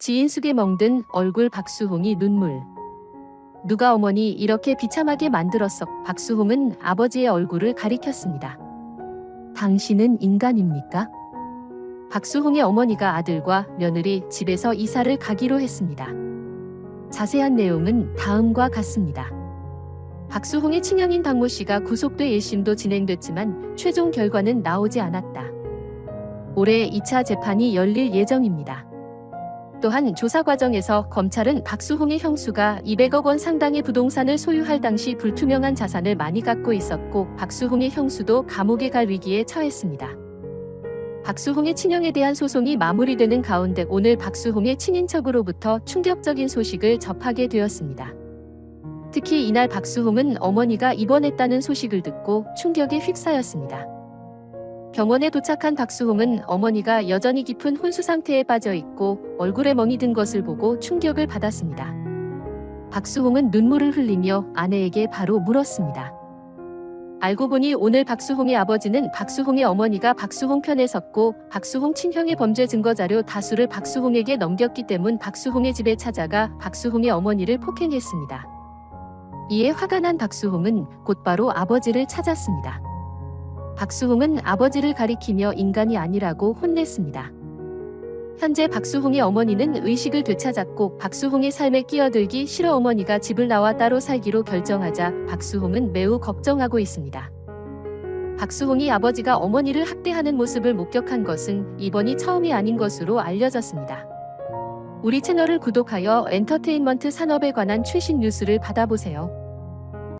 지인 숙에 멍든 얼굴 박수홍이 눈물. 누가 어머니 이렇게 비참하게 만들었어. 박수홍은 아버지의 얼굴을 가리켰습니다. 당신은 인간입니까? 박수홍의 어머니가 아들과 며느리 집에서 이사를 가기로 했습니다. 자세한 내용은 다음과 같습니다. 박수홍의 친형인 당모 씨가 구속돼 1심도 진행됐지만 최종 결과는 나오지 않았다. 올해 2차 재판이 열릴 예정입니다. 또한 조사 과정에서 검찰은 박수홍의 형수가 200억 원 상당의 부동산을 소유할 당시 불투명한 자산을 많이 갖고 있었고 박수홍의 형수도 감옥에 갈 위기에 처했습니다. 박수홍의 친형에 대한 소송이 마무리되는 가운데 오늘 박수홍의 친인척으로부터 충격적인 소식을 접하게 되었습니다. 특히 이날 박수홍은 어머니가 입원했다는 소식을 듣고 충격에 휩싸였습니다. 병원에 도착한 박수홍은 어머니가 여전히 깊은 혼수 상태에 빠져 있고 얼굴에 멍이 든 것을 보고 충격을 받았습니다. 박수홍은 눈물을 흘리며 아내에게 바로 물었습니다. 알고 보니 오늘 박수홍의 아버지는 박수홍의 어머니가 박수홍 편에 섰고 박수홍 친형의 범죄 증거 자료 다수를 박수홍에게 넘겼기 때문 박수홍의 집에 찾아가 박수홍의 어머니를 폭행했습니다. 이에 화가 난 박수홍은 곧바로 아버지를 찾았습니다. 박수홍은 아버지를 가리키며 인간이 아니라고 혼냈습니다. 현재 박수홍의 어머니는 의식을 되찾았고 박수홍의 삶에 끼어들기 싫어 어머니가 집을 나와 따로 살기로 결정하자 박수홍은 매우 걱정하고 있습니다. 박수홍이 아버지가 어머니를 학대하는 모습을 목격한 것은 이번이 처음이 아닌 것으로 알려졌습니다. 우리 채널을 구독하여 엔터테인먼트 산업에 관한 최신 뉴스를 받아보세요.